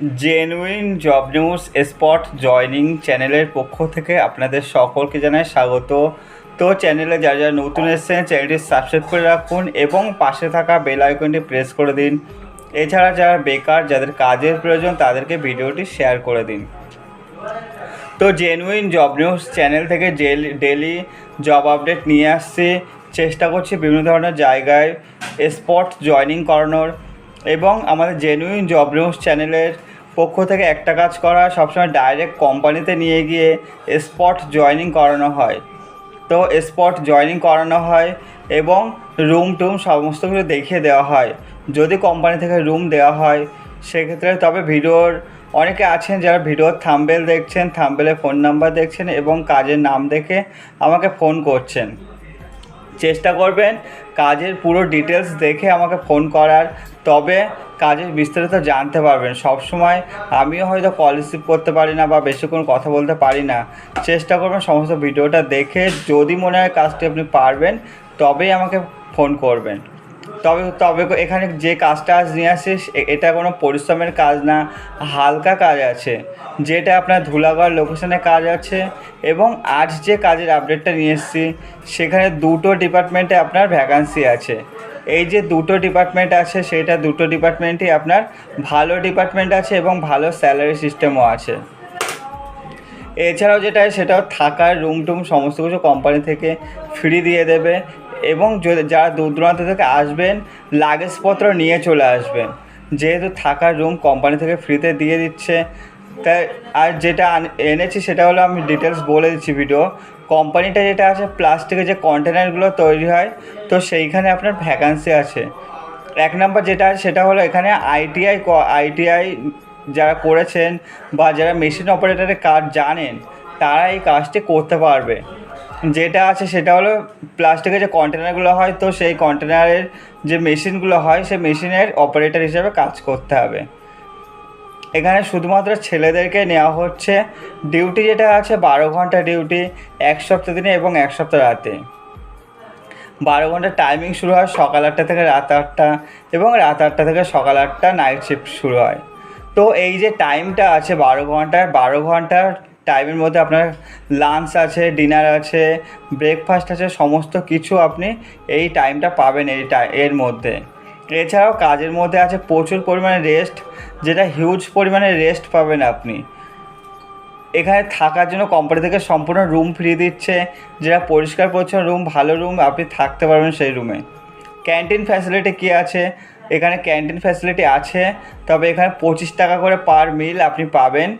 Genuine job news spot joining চ্যানেলের পক্ষ থেকে আপনাদের সকলকে জানাই স্বাগত। তো চ্যানেলে যারা যারা নতুন এসেছেন চ্যানেলটি সাবস্ক্রাইব করে রাখুন এবং পাশে থাকা বেল আইকনটি প্রেস করে দিন। এছাড়া যারা বেকার, যাদের কাজের প্রয়োজন, তাদেরকে ভিডিওটি শেয়ার করে দিন। তো জেনুইন জব নিউজ চ্যানেল থেকে ডেলি জব আপডেট নিয়ে আসছি। চেষ্টা করছি বিভিন্ন ধরনের জায়গায় স্পট জয়নিং করানোর এবং আমাদের জেনুইন জব নিউজ চ্যানেলের পক্ষ থেকে একটা কাজ করা, সবসময় ডাইরেক্ট কোম্পানিতে নিয়ে গিয়ে স্পট জয়নিং করানো হয়। তো স্পট জয়নিং করানো হয় এবং রুম টুম সমস্ত কিছু দেখিয়ে দেওয়া হয়। যদি কোম্পানি থেকে রুম দেওয়া হয়, সেক্ষেত্রে তবে ভিডিওর অনেকে আছেন যারা ভিডিওর থাম্বেল দেখছেন থাম্বেলে ফোন নাম্বার দেখছেন এবং কাজের নাম দেখে আমাকে ফোন করছেন। চেষ্টা করবেন কাজের পুরো ডিটেলস দেখে আমাকে ফোন করার। তবে কাজের বিস্তারিত জানতে পারবেন। সব সময় আমিও হয়তো কল রিসিভ করতে পারি না বা বেশিক্ষণ কথা বলতে পারি না। চেষ্টা করবেন সমস্ত ভিডিওটা দেখে। যদি মনে হয় কাজটি আপনি পারবেন, তবেই আমাকে ফোন করবেন। তবে তবে এখানে যে কাজটা আজ নিয়ে আসিস, এ- এটা কোনো পরিশ্রমের কাজ না, হালকা কাজ আছে। যেটা আপনার ধুলাগড় লোকেশনে কাজ আছে এবং আজ যে কাজের আপডেটটা নিয়ে এসেছি, সেখানে দুটো ডিপার্টমেন্টে আপনার ভ্যাকান্সি আছে। এই যে দুটো ডিপার্টমেন্ট আছে, সেটা দুটো ডিপার্টমেন্টই আপনার ভালো ডিপার্টমেন্ট আছে এবং ভালো স্যালারি সিস্টেমও আছে। এছাড়াও যেটা সেটাও থাকার রুম টুম সমস্ত কিছু কোম্পানি থেকে ফ্রি দিয়ে দেবে। এবং যারা দূর দূরান্ত থেকে আসবেন, লাগেজপত্র নিয়ে চলে আসবেন। যেহেতু থাকার রুম কোম্পানি থেকে ফ্রিতে দিয়ে দিচ্ছে, তাই আর যেটা এনেছি সেটা হলো আমি ডিটেলস বলে দিচ্ছি ভিডিও কোম্পানিটা যেটা আছে প্লাস্টিকের যে কন্টেনারগুলো তৈরি হয়, তো সেইখানে আপনার ভ্যাকান্সি আছে। এক নাম্বার যেটা আছে, সেটা হলো এখানে আইটিআই আইটিআই যারা করেছেন বা যারা মেশিন অপারেটারের কাজ জানেন, তারা এই কাজটি করতে পারবে। যেটা আছে সেটা হলো প্লাস্টিকের যে কন্টেনারগুলো হয়, তো সেই কন্টেনারের যে মেশিনগুলো হয়, সেই মেশিনের অপারেটর হিসেবে কাজ করতে হবে। এখানে শুধুমাত্র ছেলেদেরকে নেওয়া হচ্ছে। ডিউটি যেটা আছে, বারো ঘণ্টা ডিউটি এক সপ্তাহ দিনে এবং এক সপ্তাহ রাতে। বারো ঘণ্টা টাইমিং শুরু হয় সকাল আটটা থেকে রাত আটটা এবং রাত আটটা থেকে সকাল আটটা নাইট শিফট শুরু হয়। তো এই যে টাইমটা আছে বারো ঘণ্টার বারো ঘণ্টার টাইমের মধ্যে আপনার লাঞ্চ আছে ডিনার আছে ব্রেকফাস্ট আছে, সমস্ত কিছু আপনি এই টাইমটা পাবেন এই এর মধ্যে। এছাড়াও কাজের মধ্যে আছে প্রচুর পরিমাণে রেস্ট যেটা হিউজ পরিমাণে রেস্ট পাবেন আপনি। এখানে থাকার জন্য কোম্পানি থেকে সম্পূর্ণ রুম ফ্রি দিচ্ছে, যেটা পরিষ্কার, পরিচ্ছন্ন রুম ভালো রুম আপনি থাকতে পারবেন সেই রুমে ক্যান্টিন ফ্যাসিলিটি কী আছে? এখানে ক্যান্টিন ফ্যাসিলিটি আছে, তবে এখানে পঁচিশ টাকা করে পার মিল আপনি পাবেন।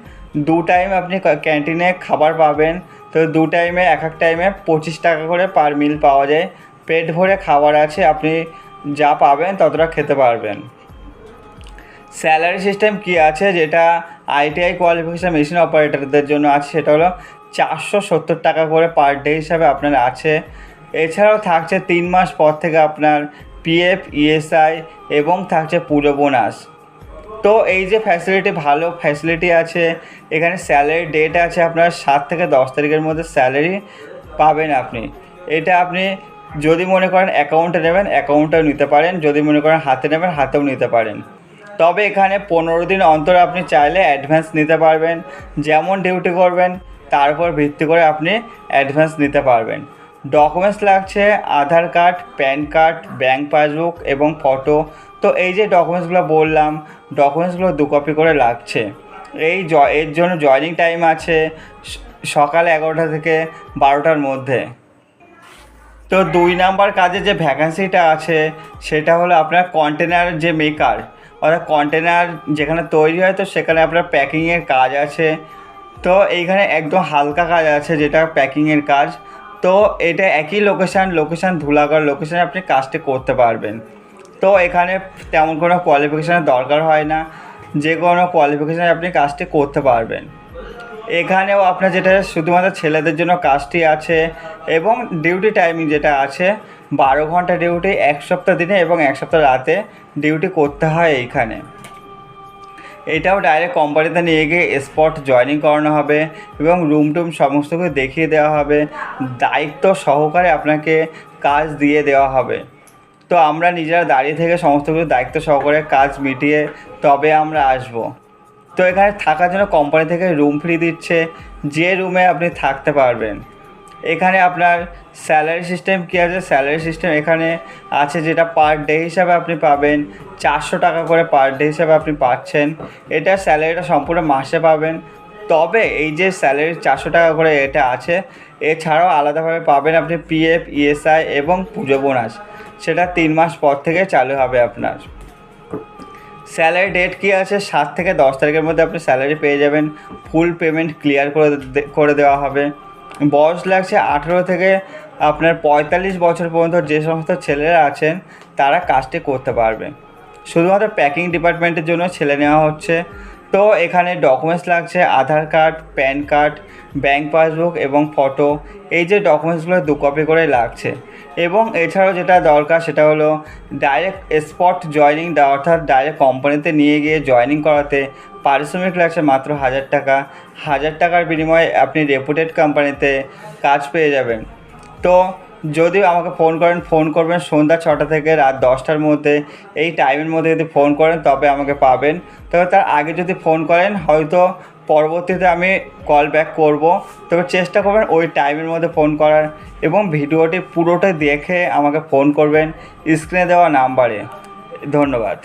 দু টাইম আপনি ক্যান্টিনে খাবার পাবেন। তো দু টাইমে এক এক টাইমে পঁচিশ টাকা করে পার মিল পাওয়া যায়। পেট ভরে খাবার আছে, আপনি যা পাবেন ততটা খেতে পারবেন। স্যালারি সিস্টেম কি আছে? যেটা আইটিআই কোয়ালিফিকেশন মেশিন অপারেটরদের জন্য আছে, সেটা হলো চারশো সত্তর টাকা করে পার ডে হিসাবে আপনার আছে। এছাড়াও থাকছে তিন মাস পর থেকে আপনার পিএফ ইএসআই এবং থাকছে পুরো বোনাস তো এই যে ফ্যাসিলিটি ভালো ফ্যাসিলিটি আছে, এখানে স্যালারি ডেট আছে আপনার সাত থেকে দশ তারিখের মধ্যে স্যালারি পাবেন আপনি। এটা আপনি যদি মনে করেন অ্যাকাউন্টে নেবেন অ্যাকাউন্টেও নিতে পারেন, যদি মনে করেন হাতে নেবেন, হাতেও নিতে পারেন। তবে এখানে পনেরো দিন অন্তর আপনি চাইলে অ্যাডভান্স নিতে পারবেন, যেমন ডিউটি করবেন, তার উপর ভিত্তি করে আপনি অ্যাডভান্স নিতে পারবেন। ডকুমেন্টস লাগছে, Aadhaar card PAN card bank passbook এবং ফটো তো এই যে ডকুমেন্টসগুলো বললাম ডকুমেন্টসগুলো দু কপি করে লাগছে। এই জ, এর জন্য জয়নিং টাইম আছে সকাল এগারোটা থেকে বারোটার মধ্যে। তো দুই নাম্বার কাজে যে ভ্যাকান্সিটা আছে, সেটা হলো আপনার কন্টেনার যে মেকার অর্থাৎ কন্টেনার যেখানে তৈরি হয়, তো সেখানে আপনার প্যাকিংয়ের কাজ আছে। তো এইখানে একদম হালকা কাজ আছে, যেটা প্যাকিংয়ের কাজ। তো এটা একই লোকেশান লোকেশান ধুলাগড় লোকেশানে আপনি কাজটি করতে পারবেন। তো এখানে তেমন কোনো কোয়ালিফিকেশানের দরকার হয় না। যে কোনো কোয়ালিফিকেশানে আপনি কাজটি করতে পারবেন। এখানেও আপনার যেটা শুধুমাত্র ছেলেদের জন্য কাজটি আছে এবং ডিউটি টাইমিং যেটা আছে, বারো ঘণ্টা ডিউটি এক সপ্তাহ দিনে এবং এক সপ্তাহ রাতে ডিউটি করতে হয় এইখানে এটাও ডাইরেক্ট কোম্পানিতে নিয়ে গিয়ে স্পট জয়নিং করানো হবে এবং রুম টুম সমস্ত কিছু দেখিয়ে দেওয়া হবে। দায়িত্ব সহকারে আপনাকে কাজ দিয়ে দেওয়া হবে। তো আমরা নিজেরা দাঁড়িয়ে থেকে সমস্ত কিছু দায়িত্ব সহকারে কাজ মিটিয়ে তবে আমরা আসব। তো এখানে থাকার জন্য কোম্পানি থেকে রুম ফ্রি দিচ্ছে, যে রুমে আপনি থাকতে পারবেন। এখানে আপনার স্যালারি সিস্টেম কী আছে? স্যালারি সিস্টেম এখানে আছে যেটা পার ডে হিসাবে আপনি পাবেন, চারশো টাকা করে পার ডে হিসাবে আপনি পাচ্ছেন। এটা স্যালারিটা সম্পূর্ণ মাসে পাবেন। তবে এই যে স্যালারি চারশো টাকা করে এটা আছে, এছাড়াও আলাদাভাবে পাবেন আপনি পিএফ ইএসআই এবং পুজো বোনাস সেটা তিন মাস পর থেকে চালু হবে আপনার। স্যালারি ডেট কী আছে? সাত থেকে দশ তারিখের মধ্যে আপনি স্যালারি পেয়ে যাবেন। ফুল পেমেন্ট ক্লিয়ার করে করে দেওয়া হবে। বয়স লাগছে আঠেরো থেকে আপনার পঁয়তাল্লিশ বছর পর্যন্ত যে সমস্ত ছেলেরা আছেন, তারা কাজটি করতে পারবে। শুধুমাত্র প্যাকিং ডিপার্টমেন্টের জন্য ছেলে নেওয়া হচ্ছে। তো এখানে ডকুমেন্টস লাগছে, Aadhaar card PAN card bank passbook এবং ফটো এই যে ডকুমেন্টসগুলো দু কপি করে লাগছে। এবং এছাড়াও যেটা দরকার সেটা হলো ডাইরেক্ট স্পট জয়নিং দেওয়া, অর্থাৎ ডাইরেক্ট কোম্পানিতে নিয়ে গিয়ে জয়নিং করাতে। পারিশ্রমিক লাগছে মাত্র হাজার টাকা। হাজার টাকার বিনিময়ে আপনি রেপুটেড কোম্পানিতে কাজ পেয়ে যাবেন। তো যদি আমাকে ফোন করেন ফোন করবেন সন্ধ্যা ছটা থেকে রাত দশটার মধ্যে। এই টাইমের মধ্যে যদি ফোন করেন, তবে আমাকে পাবেন। তবে তার আগে যদি ফোন করেন, হয়তো পরবর্তীতে আমি কল ব্যাক করব। তবে চেষ্টা করবেন ওই টাইমের মধ্যে ফোন করার এবং ভিডিওটি পুরোটা দেখে আমাকে ফোন করবেন। স্ক্রিনে দেওয়া নাম্বারে ধন্যবাদ।